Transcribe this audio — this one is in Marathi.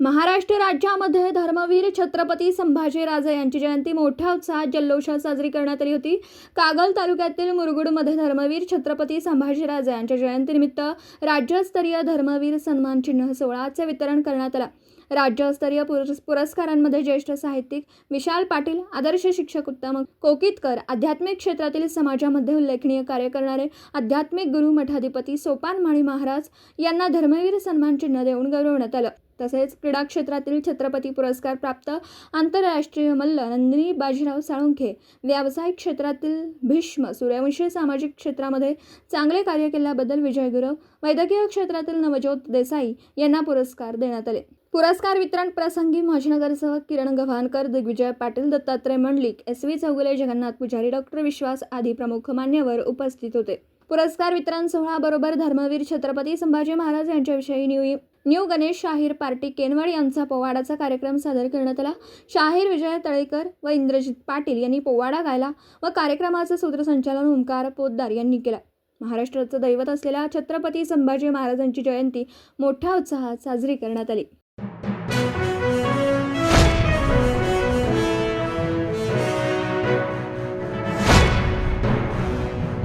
महाराष्ट्र राज्यामध्ये धर्मवीर छत्रपती संभाजीराजे यांची जयंती मोठ्या उत्साहात जल्लोषात साजरी करण्यात आली होती. कागल तालुक्यातील मुरगुडमध्ये धर्मवीर छत्रपती संभाजीराजे यांच्या जयंतीनिमित्त राज्यस्तरीय धर्मवीर सन्मान चिन्ह सोहळाचे वितरण करण्यात आला. राज्यस्तरीय पुरस् पुरस्कारांमध्ये ज्येष्ठ साहित्यिक विशाल पाटील आदर्श शिक्षक उत्तम कोकितकर आध्यात्मिक क्षेत्रातील समाजामध्ये उल्लेखनीय कार्य करणारे आध्यात्मिक गुरु मठाधिपती सोपान माळी महाराज यांना धर्मवीर सन्मान चिन्ह देऊन गौरवण्यात आलं. तसेच क्रीडा क्षेत्रातील छत्रपती पुरस्कार प्राप्त आंतरराष्ट्रीय मल्ल नंदिनी बाजीराव साळुंखे व्यावसायिक क्षेत्रातील भीष्म सूर्यवंशी सामाजिक क्षेत्रामध्ये चांगले कार्य केल्याबद्दल विजय गुरव वैद्यकीय क्षेत्रातील नवज्योत देसाई यांना पुरस्कार देण्यात आले. पुरस्कार वितरण प्रसंगी महाजनगरसह Kiran Gavhankar Digvijay Patil Dattatray Mandlik S V Chougule Jagannath Pujari doctor Vishwas आदी प्रमुख मान्यवर उपस्थित होते. पुरस्कार वितरण सोहळाबरोबर धर्मवीर छत्रपती संभाजी महाराज यांच्याविषयी न्यू न्यू गणेश शाहीर पार्टी केनवाड यांचा पोवाडाचा कार्यक्रम सादर करण्यात आला. शाहीर विजय तळेकर व इंद्रजित पाटील यांनी पोवाडा गायला व कार्यक्रमाचं सूत्रसंचालन ओंकार पोद्दार यांनी केलं. महाराष्ट्राचं दैवत असलेल्या छत्रपती संभाजी महाराजांची जयंती मोठ्या उत्साहात साजरी करण्यात आली.